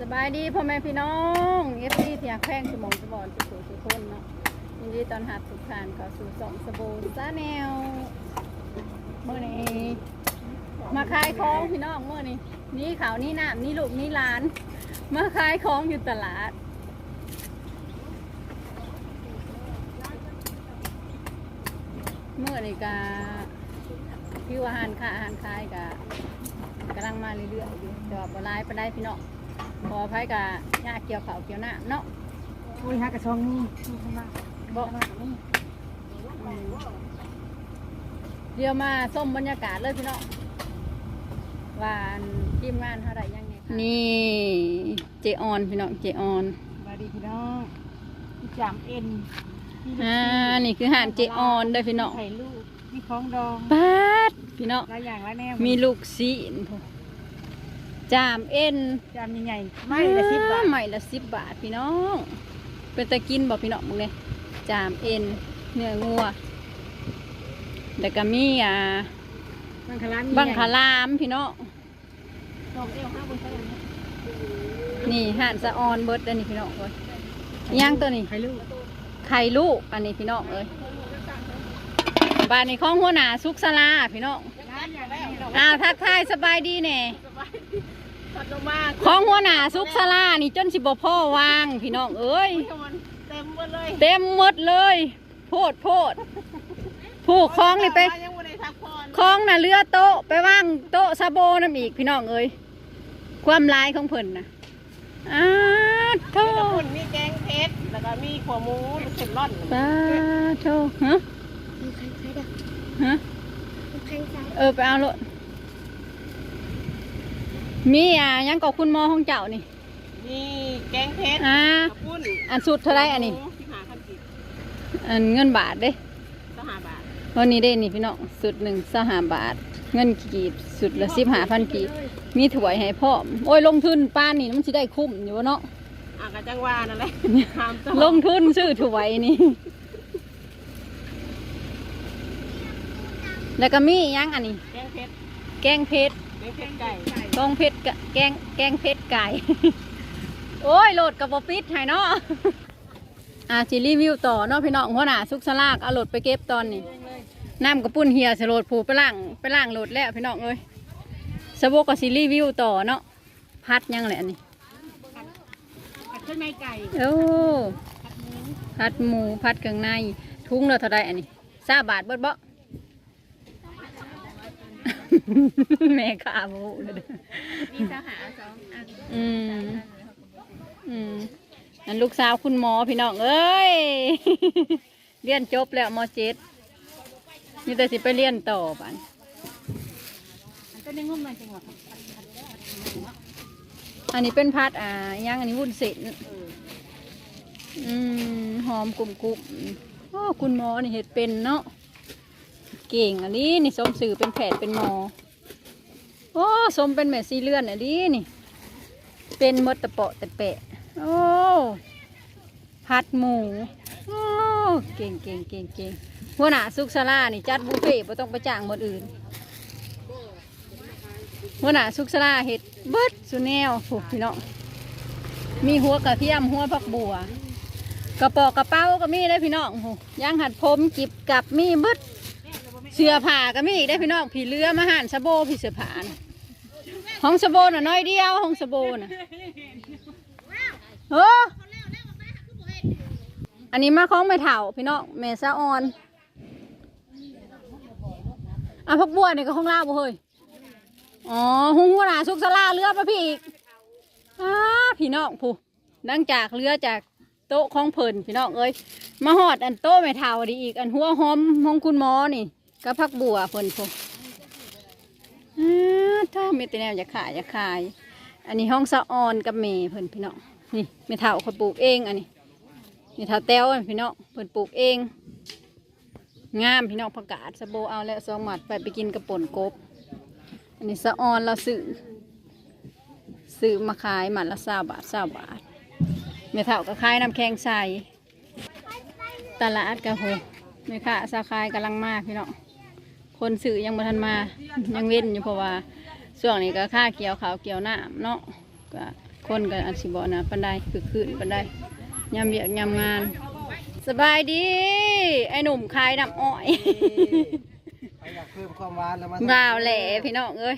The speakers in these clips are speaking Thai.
สบายดีพ่อแม่พี่น้องเอฟซีเทียแข้งสมองสมอนสุขสุขคนเนาะยินดีตอนหับทุกทานข้าสู่สองสบู่ซาแนวเมื่อนี้มาขายของพี่น้องเมื่อนี้นี่ข่าวนี่น้ำนี่ลูกนี่หลาน มาขายของอยู่ตลาดเมื่อนี้กาพี่ว่าอาหารค่ะอาหารคายกะกำลังมาเรื่อยๆอยู่แต่ว่าบ่ร้ายปานใดพี่น้อง พอไผกะยากเกี่ยวเขาวเกี่ยวหน้าเนาะอุ้ยฮะกระชองนี่นี่ข้างล่างบ่ข้างล่างนี่อืมเดี๋ยวมาส้มบรรยากาศเลยพี่น้องว่าอันทีมงานเท่าไรยังไงนี่เจออนพี่น้องเจออนสวัสดีพี่น้องพี่จามเอ็นพี่ลูกอ่าชิ้นี่คืออาหารเจออนเด้อพี่น้องไข่ลูกมีของดองปาดพี่น้องหลายอย่างหลายแนวมีลูกซีนพวก จามเอ็นจามใหญ่ๆไม่ละสิบบาทอ่ไม่ละสิบบาทพี่น้อง เป็นตะกินบอกพี่น้องมึงเลยจามเอ็นเนื้องัวแล้วก็มีอ่าบังคลามบังคลามพี่น้องดอกเอวห้าบนเท่าไหร่นะนี่ห่านสะออนเบิดเด้อนี่พี่น้องเอ้ยย่างตัวนี้ไข่ลูกไข่ลูกอันนี้พี่น้องเอ้ยบ้านนี้ของหัวหน้าซุกสลาพี่น้องร้านอย่างไรดอกอ้าวทักทายสบายดีแน่ ตัดลงมาของหัวหน้าซุกสลานี่จนสิบพ่อวาง พี่น้องเอ้ย เต็มหมดเลยเต็มหมดเลย โพดโพดผูกคล้องนี่ไปยังไม่ได้ทักพรคล้องน่ะเรือโต๊ะไปว่างโต๊ะซาโบน้ำอีกพี่น้องเอ้ยความลายของเพิ่นนะอ้าโธ่มีน้ำมันมีแกงเพชรแล้วก็มีขัวหมูลูกเข็มร่อนปาโธ่ฮะมีใครใช้เด้อฮะมีใครใช้เออ ไปเอาเลย มีอะยังกับคุณหมอของเจ้านี่มีแกงเพชรอ่า กระปุ้นอันสุดเท่าไรอันนี้ที่หาพันกีบอันเงินบาทเด้สหบาทวันนี้ได้นี่พี่น้องสุดหนึ่งสหาบาท เงินกีบสุดละสิบหาพันกีบมีถวยให้พ่อมโอ้ยลงทุนป้านนี่มันสิได้คุ้มอยู่วะเนาะ อะกะจังว่านั่นแหละถามต่อลงทุนซื้อถวยนี่ แล้วก็มีอีกอยังอันนี้ แกงเพชรแกงเพชรแกงเพชรไก่ กองเพชรกะแกงแกงเพชรไก่ โอ้ยโหลดกับบปิดให้เนาะอ่าสิรีวิวต่อเนาะพี่น้องหัวหน้าซุกสลากเอาโหลดไปเก็บตอนนี้น้ำกระปุ้นเฮียสโหลดผูไปล่างไปล่างโหลดแล้วพี่น้องเอ้ยสะโบกกับสิรีวิวต่อเนาะพัดยังแหละอันนี้ผัดเครื่องในไก่โอ้พัดหมูพัดเครื่องใน ทุงเราเท่าไรอันนี้ซาบาทเบิดบ่ แม่ข้าโมเลยเด้อมีสหาสองอันอืมอืมอันลูกสาวคุณหมอพี่น้องเอ้ยเรียนจบแล้วมเจ็ดนี่แต่สิไปเรียนต่อบันมันก็ได้งุ่มมันจังหวะอันนี้เป็นพัดอ่าอิหยังอันนี้วุ้นเส้นอืมหอมกลุ่มกลุ่มโอ้คุณหมอนี่เห็ดเป็นเนาะ เก่งอันนี้นี่สมสื่อเป็นแพทย์เป็นมอโอ้สมเป็นแม่ซีเลื่อนอันนี้นี่ เป็นมดตะเปาะตะแปะ โอ้พัดหมูโอ้เก่งเก่งเก่งเก่งหัวหน้าซุกซาลานี่จัดบุฟเฟ่ต์บ่ต้องไปจ้างหมดอื่นหัวหน้าซุกซาลาเห็ดเบิดสุแนวผูกพี่น้องมีหัวกระเทียมหัวผักบัวกระปอกกระเป๋าก็มีได้พี่น้องโหย่างหัดผมจิบกับมีเบิด เสื้อผ้าก็มีได้พี่น้องผีเรือมาหันสะโบผีเสื้อผ้านะห้องสะโบน่ะน้อยเดียวห้องสะโบน่ะเอออันนี้มาของไม่เถ่าพี่น้องแม่ซาออนอะพักบัวนี่ก็ของลาวบ่เฮ้ยอ๋อหุงหัวหน้าสุกสลาเรือปะพี่อีกอ้าพี่น้องผู้ดังจากเรือจากโต๊ะของเพิ่นพี่น้องเอ้ยมาหอดอันโต๊ะไม่เท่าดีอีก อันหัวหอมของคุณหมอนี่ ก็พักบัวเพิ่นผู้อ้าถ้ามีแต่แนวอยากขายอยากขาย อันนี้ห้องสะออนกับเมย์เพิ่นพี่น้องนี่เมถาเขาปลูกเองอันนี้เมถาแต้วอันพี่น้องเพิ่นปลูกเอง งามพี่น้องประกาศสะโบเอาแล้วสองหมัดไปไปกินกระป่นกบ อันนี้สะออนเราซื้อซื้อมาขายหมัดละสาบาทสาบาทเมถาก็ขายน้ำแข็งใสตลาดกระโหเมค่าสาขายกำลังมากพี่น้อง คนซื้อยังบ่ทันมา ยังเว้นอยู่เพราะว่าช่วงนี้ก็ค่าเกี่ยวขาวเกี่ยวหน้าเนาะก็คนก็อาจสิบ่นะปันไดคือคืนปันไดยามเวียกยามงาน สบายดี ไอ้หนุ่มขายน้ำอ้อยใครอยากเพิ่มความหวานแล้วมาบ่าวแหล่พี่น้องเอ้ย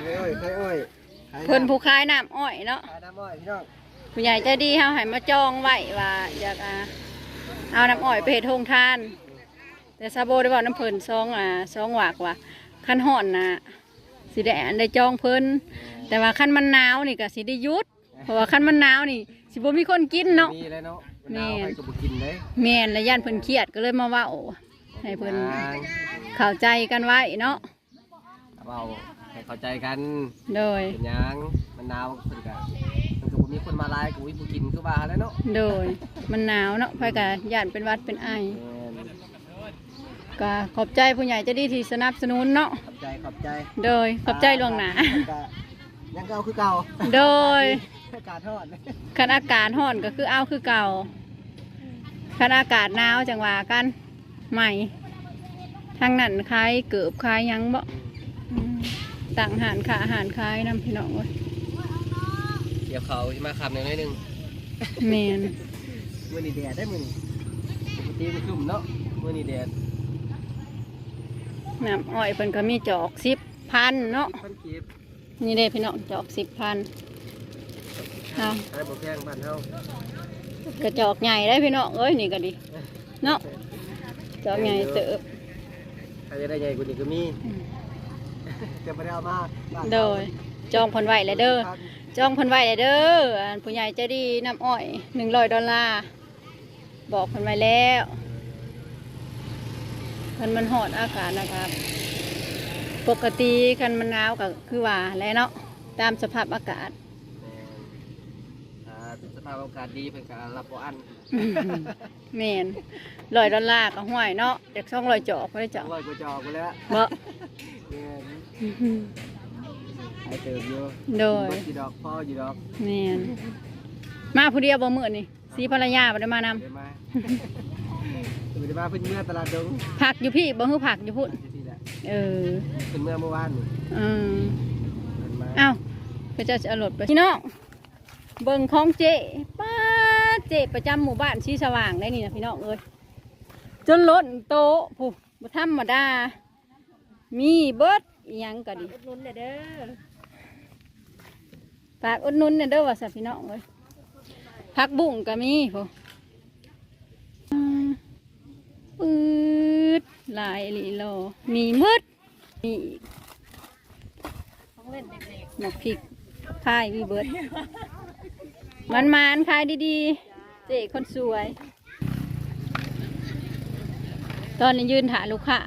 เอ้ยเอ้ยเอ้ยเพิ่นผู้ขายน้ำอ้อยเนาะขายน้ำอ้อยพี่น้องผู้ใหญ่ใจดีเฮาให้มาจองไว้ว่าอยากอ่าเอาน้ำอ้อยไปเฮ็ดโรงทาน แต่ซาโบได้บอกน้ำเพิ่นซองอ่าซองหวากว่าคันห่อนน่ะสิได้อันได้จองเพิ่นแต่ว่าคันมันหนาวนี่ก็สิได้หยุดเพราะว่าคันมันหนาวนี่ สิบ่มีคนกินเนาะมีเลยเนาะแม่แม่ไปกับบุกินเลยแม่นและย่านเพิ่นเครียดก็เลยมาเว่าให้เพิ่นทางเข้าใจกันไว้เนาะเราให้เข้าใจกันโดยเป็นหยังมันหนาวเพิ่นก็มันก็บ่มีคนมาหลายก็วิบุกินคือว่าแล้วเนาะโดยมันหนาวเนาะไผก็ย่านเป็นหวัดเป็นไอแม่น ก็ขอบใจผู้ใหญ่ใจะดีที่สนับสนุนเนาะขอบใจขอบใจโดยขอบใจล่วงหน้าก็ยังเก่าคือเก่าโดยอากาศทอดคันอากาศร้อนก็คือเอาคือเก่าคันอากาศหนาวจังว่ากันใหม่ทางนั้นคล้ายเกือบคล้ายหยังบ่อืมต่างหารขาอาหารคล้ายน้ำพี่น้องเว้ยเดี๋ยวเขาสิมาคำหนึ่งนิดนึงแมน มื้อนี้แดดได้มื้อนี้ปกติมันชุ่มเนาะมื้อนี้แดด น้ำอ้อยเพิ่นก็มีจอกสิบพันเนาะพันกีบนี่เด้พี่น้องจอกสิบพันเอาขายบ่แพงบ้านเฮากระจอกใหญ่ได้พี่น้องเอ้ยนี่ก็ดีเนาะจอกใหญ่เติบใครจะได้ใหญ่กว่านี้ก็มีอืมจะไม่ได้เอามาบ้านโดยจองเพิ่นไว้เลยเด้อจองเพิ่นไว้เลยเด้ออันผู้ใหญ่ใจดีน้ำอ้อยหนึ่งร้อยดอลลาร์บอกเพิ่นไว้แล้ว มันมันหอดอากาศนะครับ ปกติคันมันหนาวก็คือว่าแหล้วเนาะตามสภาพอากาศอ่าสภาพอากาศดีเพิ่นก็รับบ่อันอืมแม่นร้อยดอลลาร์ก็ห่วยเนาะจากช่องร้อยจอกไม่ได้จอกร้อยกว่าจอกไปแล้วบ่ แม่นให้เติมอยู่โดย บ่กี่ดอกพ่อกี่ดอกแม่นมาผู้เดียวบ่มื้อนี่สีภรรยาบ่ได้มานำเดี๋ยวมาเดี๋ยวมาเพิ่นเมื่อตลาดดงผักอยู่พี่บ่ฮือผักอยู่พุ่นที่แหละเออเพิ่นเมื่อเมื่อวานนี่อืมเพิ่นมาเอ้าก็จะเอารถไปพี่น้องเบิ่งของเจป้าเจประจำหมู่บ้านชีสว่างได้นี่นะพี่น้องเอ้ยจนล้นโต๊ะผู้บ่ธรรมดา มีเบิดอิหยังก็ดีนุ่นเด้อเด้อฝากอุดหนุนเนี่ยเด้อว่าสัพี่น้องเอ้ยผักบุ้งก็มีผู้อืม ปืดหลายอีหลีโลมีหมืดมีอีกของเล่นเด็กหมกพริกขายวีเบิร์ดมันมานๆขายดีๆ เจ๊คนสวย ตอนนี้ยืนถ่ายลูกค้า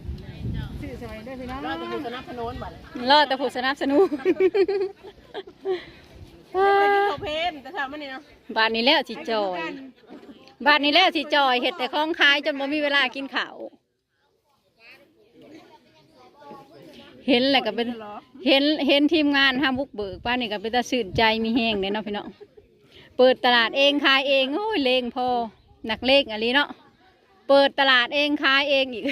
ๆชื่อซอยเด้อพี่น้องเราจะอยู่สนับสนุนบัดรอแต่ผู้สนับสนุนเขาเพนแต่ถามมันนี่เนาะบ้านนี้แล้วสิจอย บ้านนี้แล้วสิจอยเห็ดแต่ของขายจนบ่มีเวลากินข้าวเห็นแหละก็เป็นเห็นเห็นทีมงานห้ามบุกเบิกป้านนี่ก็เป็นตาสื่นใจมีแห้งเลยเนาะพี่น้องเปิดตลาดเองขายเองโอ้ยเลงพอหนักเลงอะไรเนาะเปิดตลาดเองขายเองอีก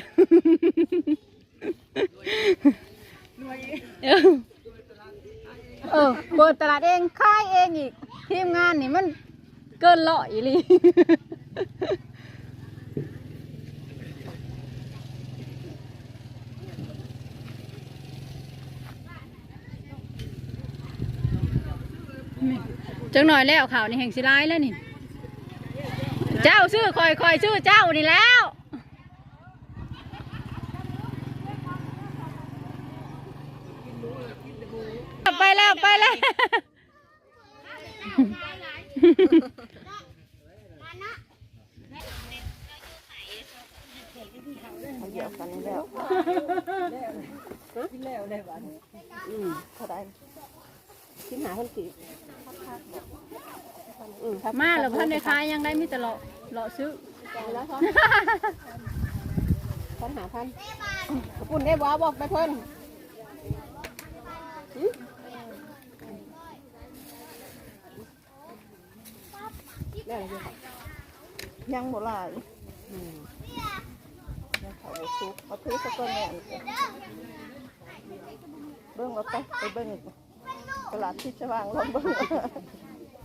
เออเปิดตลาดเองขายเองอีกทีมงานนี่มันเกินเลาะอีลี จังหน่อยแล้วข่าวนี่แห่งสิร้ายแล้วนี่ เจ้าชื่อคอยคอยชื่อเจ้านี่แล้วไปแล้วไปแล้ว เดี๋ยวกันนี่แล้วกินแล้วได้บัดอืมเท่าไหร่กินหาคนกี่อืมครับมาแล้วพันในคายยังได้มีแต่เลาะเลาะซื้อแล้วครับพันหาพันขอบคุณได้บ่บอกไปเพิ่นแล้วอะไรครับยังบ่หลายอืมยังเขาบ่ สุกเอาถือสักก้อนแม่นเบิ่งว่าไปไปเบิ่งอีกตลาดที่สว่างลองเบิ่ง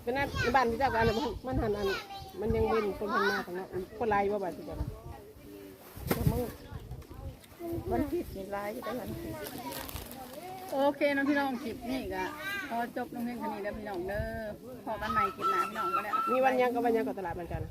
ก็นั่นบ้านที่เจ้ากันน่ะมันมันหันอันมันยังเป็นคนพันมาแต่เนาคนลายว่าบ้านที่เจ้าแต่มึงมันผิดนี่ร้ายอยู่ได้มันผิดโอเคน้องพี่น้องคลิปนี่ก็พอจบน้องเพียงแค่นี้เด้อพี่น้องเด้อพอกันใหม่คลิปหน้าพี่น้องก็ได้มีวันยังกับวันยังกับตลาดเหมือนกัน